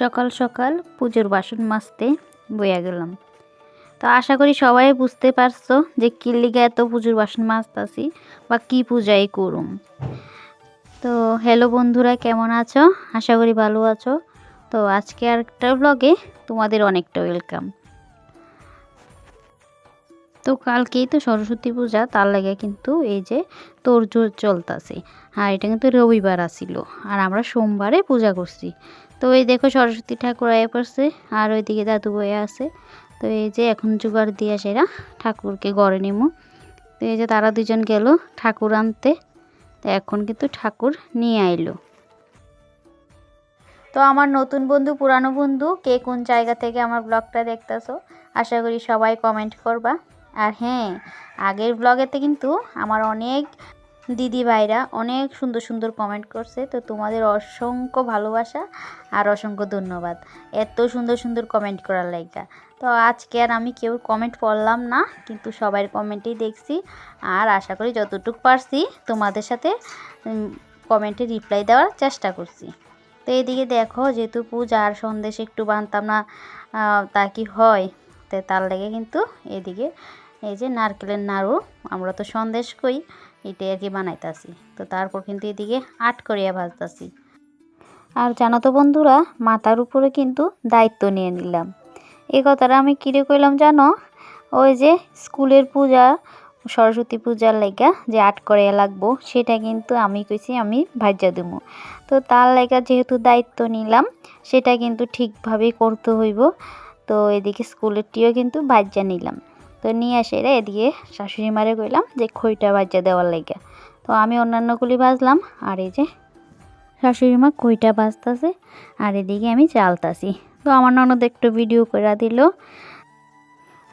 সকাল সকাল পুজোর বাসন মাজতে বইয়া গেলাম। তো আশা করি সবাই বুঝতে পারছ যে কি লিগে এত পুজোর বাসন মাজতাছি বা কি পূজাই করুম। তো হ্যালো বন্ধুরা, কেমন আছো? আশা করি ভালো আছো। তো আজকে আর একটা ব্লগে তোমাদের অনেকটা ওয়েলকাম তো কালকেই তো সরস্বতী পূজা, তার লাগে কিন্তু এই যে তোড়জোড় চলতেছে। আর এটা কিন্তু রবিবার আসিল, আর আমরা সোমবারে পূজা করছি। তো এই দেখো সরস্বতী ঠাকুর আয়া পড়ছে, আর ওইদিকে দাদু বয়ে আছে। তো এই যে এখন জোগাড় দিয়ে সেরা ঠাকুরকে গড়ে নিমু। তো এই যে তারা দুজন গেল ঠাকুর আনতে, তো এখন কিন্তু ঠাকুর নিয়ে আইলো। তো আমার নতুন বন্ধু, পুরানো বন্ধু, কে কোন জায়গা থেকে আমার ব্লগটা দেখতেছো, আশা করি সবাই কমেন্ট করবা। আর হ্যাঁ আগের ব্লগেতে কিন্তু আমার অনেক দিদি ভাইরা অনেক সুন্দর সুন্দর কমেন্ট করছে। তো তোমাদের অসংখ্য ভালোবাসা আর অসংখ্য ধন্যবাদ। এত সুন্দর সুন্দর কমেন্ট করার লাইগা। তো আজকে আর আমি কেউ কমেন্ট পড়লাম না, কিন্তু সবার কমেন্টেই দেখছি। আর আশা করি যতটুকু পারছি তোমাদের সাথে কমেন্টে রিপ্লাই দেওয়ার চেষ্টা করছি। তো এদিকে দেখো, যেহেতু পূজা আর সন্দেশ একটু বানতাম না তা কি হয়? তো তার লেগে কিন্তু এদিকে এই যে নারকেলের নাড়ু, আমরা তো সন্দেশ কই এটাই আর কি বানাইতাছি। তো তারপর কিন্তু এদিকে আট করিয়া ভাজতাছি। আর জানো তো বন্ধুরা, মাথার উপরে কিন্তু দায়িত্ব নিয়ে নিলাম। এই কথাটা আমি কিরে কইলাম জানো? ওই যে স্কুলের পূজা, সরস্বতী পূজার লাইগা যে আট করিয়া লাগবো, সেটা কিন্তু আমি কইছি আমি ভাজ্যা দেবো তো তার লাইগা যেহেতু দায়িত্ব নিলাম, সেটা কিন্তু ঠিকভাবেই করতে হইব। তো এদিকে স্কুলেরটিও কিন্তু ভাজ্যা নিলাম। তো নিয়ে আসে রে এদিকে শাশুড়ি মারে কইলাম যে খইটা ভাজ্যা দেওয়ার লাগে। তো আমি অন্যান্যগুলি ভাজলাম, আর এই যে শাশুড়ি মা খইটা ভাজতেছে, আর এদিকে আমি চালতাছি। তো আমার ননদ একটু ভিডিও করে দিল।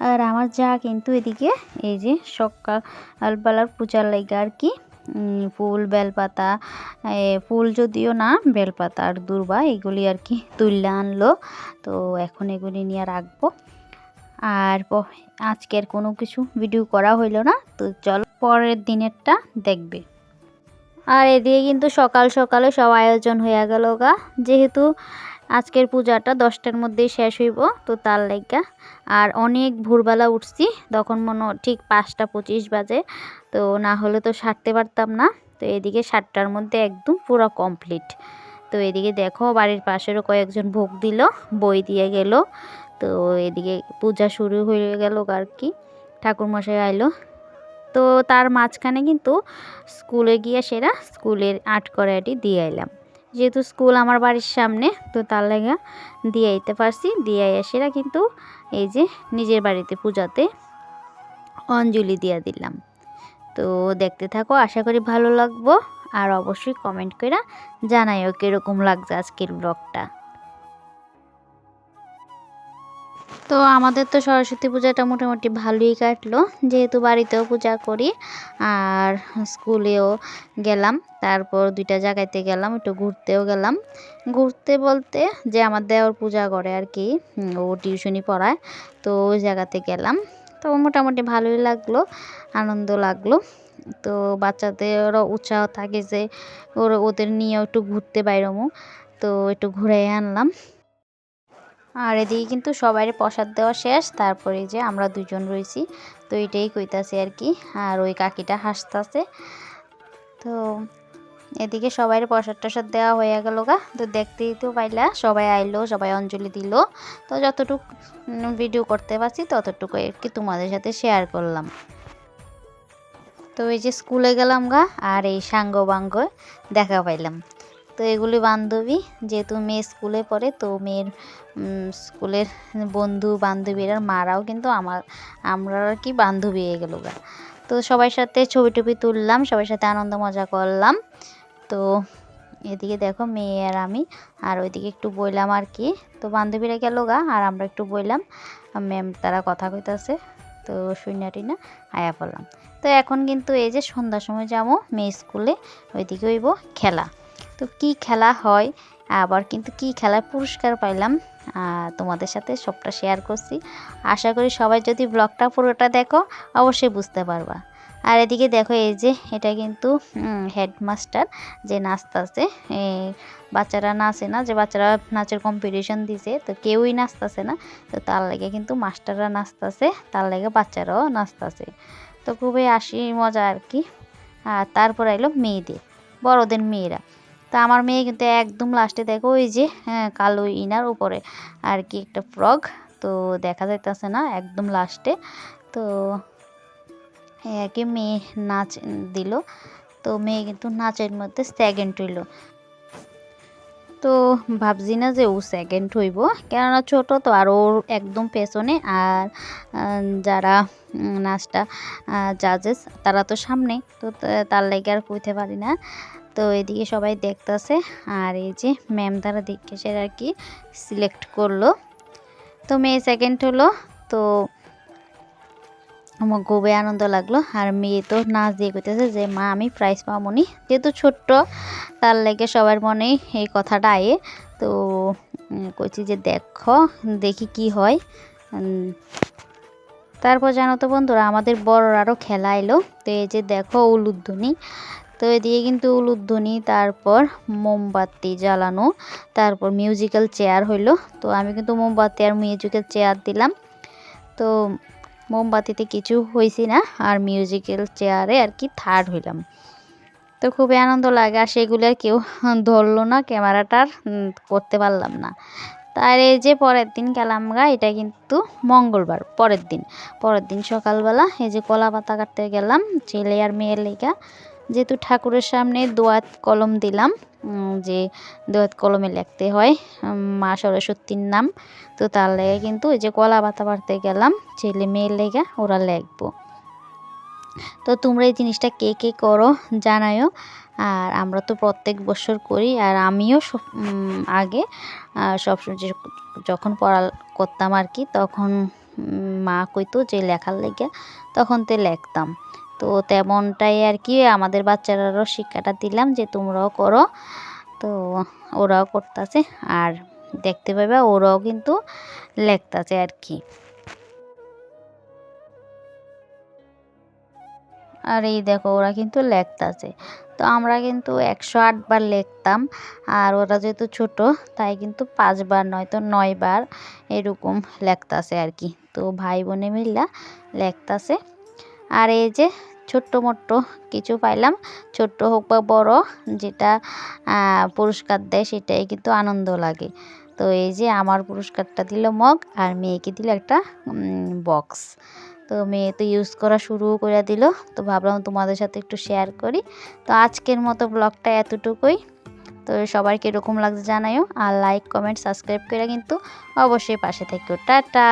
আর আমার যা কিন্তু এদিকে এই যে সকালবেলার পূজার লাগে আর কি ফুল, বেলপাতা ফুল যদিও না, বেলপাতা আর দুর্বা এগুলি আর কি তুললে আনলো। তো এখন এগুলি নিয়ে রাখব। আর আজকের কোনো কিছু ভিডিও করা হইল না, তো চলো পরের দিনেরটা দেখবে। আর এদিকে কিন্তু সকাল সকালে সব আয়োজন হয়ে গেল গা, যেহেতু আজকের পূজাটা দশটার মধ্যেই শেষ হইব, তো তার লাইগা আর অনেক ভোরবেলা উঠছি, তখন মনে ঠিক পাঁচটা পঁচিশ বাজে, তো না হলে তো সারতে পারতাম না। তো এদিকে সাতটার মধ্যে একদম পুরো কমপ্লিট তো এদিকে দেখো বাড়ির পাশেরও কয়েকজন ভোগ দিল, বই দিয়ে গেল তো এদিকে পূজা শুরু হয়ে গেল আর কি। ঠাকুরমশাই আইলো। তো তার মাঝখানে কিন্তু স্কুলে গিয়ে সেরা স্কুলের আর্ট করাটি দিয়ে আইলাম। যেহেতু স্কুল আমার বাড়ির সামনে, তো তার লেগা দিয়ে আইতে পারছি। দিয়ে আইয়া সেরা কিন্তু এই যে নিজের বাড়িতে পূজাতে অঞ্জলি দিয়ে দিলাম। তো দেখতে থাকো, আশা করি ভালো লাগবো। আর অবশ্যই কমেন্ট করে জানাইও কীরকম লাগছে আজকের ব্লগটা তো আমাদের তো সরস্বতী পূজাটা মোটামুটি ভালোই কাটলো। যেহেতু বাড়িতেও পূজা করি আর স্কুলেও গেলাম, তারপর দুইটা জায়গাতে গেলাম, একটু ঘুরতেও গেলাম। ঘুরতে বলতে যে আমার দেওয়ার পূজা করে আর কি ও টিউশনি পড়ায়, তো ওই জায়গাতে গেলাম। তো মোটামুটি ভালোই লাগল, আনন্দ লাগল। তো বাচ্চাদেরও উৎসাহ থাকে যে ওর, ওদের নিয়েও একটু ঘুরতে বাইরমু তো একটু ঘুরে আনলাম। আর এদিকে কিন্তু সবাই প্রসাদ দেওয়া শেষ, তারপরে যে আমরা দুজন রয়েছি, তো এটাই কইতাছে আর কি, আর ওই কাকিটা হাসতাছে। তো এদিকে সবাই প্রসাদ টসাদ দেওয়া হয়ে গেল গা, তো দেখতেই তো পাইলা, সবাই আইলো, সবাই অঞ্জলি দিল। তো যতটুকু ভিডিও করতে পারছি ততটুকু আর কি তোমাদের সাথে শেয়ার করলাম। তো এই যে স্কুলে গেলাম গা, আর এই সাঙ্গ বাঙ্গ দেখা পাইলাম। তো এগুলি বান্ধবী, যেহেতু মেয়ে স্কুলে পড়ে, তো মেয়ের স্কুলের বন্ধু, বান্ধবীরা, মারাও কিন্তু আমার আমরা আর কি বান্ধবী গেল গা। তো সবার সাথে ছবি টবি তুললাম, সবার সাথে আনন্দ মজা করলাম। তো এদিকে দেখো মেয়ে আর আমি, আর ওইদিকে একটু বইলাম আর কি। তো বান্ধবীরা গেল গা, আর আমরা একটু বইলাম। ম্যাম তারা কথা কইতাছে, তো শুইনা টিনা আয়া পড়লাম। তো এখন কিন্তু এই যে সন্ধ্যার সময় যাব, মেয়ে স্কুলে, ওইদিকে হইব খেলা। তো কি খেলা হয়? আবার কিন্তু কি খেলার পুরস্কার পাইলাম? তোমাদের সাথে সবটা শেয়ার করছি। আশা করি সবাই যদি ব্লগটা পুরোটা দেখো, অবশ্যই বুঝতে পারবা। আর এদিকে দেখো, এই যে এটা কিন্তু হেডমাস্টার যে নাচতেছে বাচ্চারা নাচে না, যে বাচ্চারা নাচের কম্পিটিশন দিছে, তো কেউই নাচতেছে না, তো তার লেগে কিন্তু মাস্টাররা নাচতেছে, তার লাগে বাচ্চারাও নাচতেছে। তো খুবই আসি মজা আর কি। আর তারপর এলো মেয়েদের, বড়দের মেয়েরা। তা আমার মেয়ে কিন্তু একদম লাস্টে দেখো, ওই যে হ্যাঁ কালো ইনার উপরে। আর কি একটা ফ্রক তো দেখা যাইতেছে না, একদম লাস্টে তো আর কি মেয়ে নাচ দিল। তো মেয়ে কিন্তু নাচের মধ্যে সেকেন্ড হইল। তো ভাবছি না যে ও সেকেন্ড হইব, কেননা ছোট তো, আর ওর একদম পেছনে। আর যারা নাচটা জাজেস তারা তো সামনে। তো, তার লেগে আর কইতে পারি না। তো এদিকে সবাই দেখতেছে আর এই যে ম্যাম তারা দেখে সে আর কি সিলেক্ট করল। তো মেয়ে সেকেন্ড হলো, তো আমার খুবই আনন্দ লাগল। আর মেয়ে তো নাচ দিয়ে কইতেছে যে, মা, আমি প্রাইজ পাবনি যেহেতু ছোট্ট, তার লেগে সবার মনেই এই কথাটা আয়ে। তো কইছি যে, দেখো, দেখি কি হয়। তারপর জানো তো বন্ধুরা, আমাদের বড়রারও খেলা এলো তো এই যে দেখো, উলুধ্বনি। তো এদিকে কিন্তু উলুধ্বনি, তারপর মোমবাতি জ্বালানো, তারপর মিউজিক্যাল চেয়ার হইল। তো আমি কিন্তু মোমবাতি আর মিউজিক্যাল চেয়ার দিলাম। তো মোমবাতিতে কিছু হয়েছি না, আর মিউজিক্যাল চেয়ারে আর কি থার্ড হইলাম। তো খুবই আনন্দ লাগে, আর সেগুলো আর কেউ ধরলো না ক্যামেরাটার করতে পারলাম না। তার এই যে পরের দিন গেলাম গা, এটা কিন্তু মঙ্গলবার, পরের দিন। পরের দিন সকালবেলা এই যে কলা পাতা কাটতে গেলাম, ছেলে আর মেয়ের লেগা। যেহেতু ঠাকুরের সামনে দোয়াত কলম দিলাম যে দোয়াত কলমে লিখতে হয় মা সরস্বতীর নাম। তো তার লেগে কিন্তু ওই যে কলা পাতা পাড়তে গেলাম, ছেলে মেয়ের লেগে ওরা লিখব। তো তোমরা এই জিনিসটা কে কে করো জানায়ও আর আমরা তো প্রত্যেক বছর করি, আর আমিও আগে সব যখন পড়া করতাম আর কি, তখন মা কইতো যে লেখার লেগে, তখন তো লিখতাম। তো তেমনটাই আর কি, আমাদের বাচ্চারারও শিক্ষাটা দিলাম যে তোমরাও করো। তো ওরাও করতেছে আর দেখতে পাবে, ওরাও কিন্তু লেখতেছে আর কি। আর এই দেখো, ওরা কিন্তু লেখতেছে। তো আমরা কিন্তু একশো আটবার লিখতাম, আর ওরা যেহেতু ছোট, তাই কিন্তু পাঁচবার নয়তো নয়বার এরকম লেখতাছে আর কি। তো ভাই বোনে মিল্লা লেখতাছে। আর এই যে ছোট্ট মোট্ট কিছু পাইলাম, ছোট্ট হোক বা বড়, যেটা পুরস্কার দেয় সেটাই কিন্তু আনন্দ লাগে। তো এই যে আমার পুরস্কারটা দিল মগ আর মেয়েকে দিল একটা বক্স তো মেয়ে তো ইউজ করা শুরু করে দিল। তো ভাবলাম তোমাদের সাথে একটু শেয়ার করি। তো আজকের মতো ব্লগটা এতটুকুই। তো সবাইকে এরকম লাগছে জানাইও আর লাইক কমেন্ট সাবস্ক্রাইব করে কিন্তু অবশ্যই পাশে থেকো। টাটা!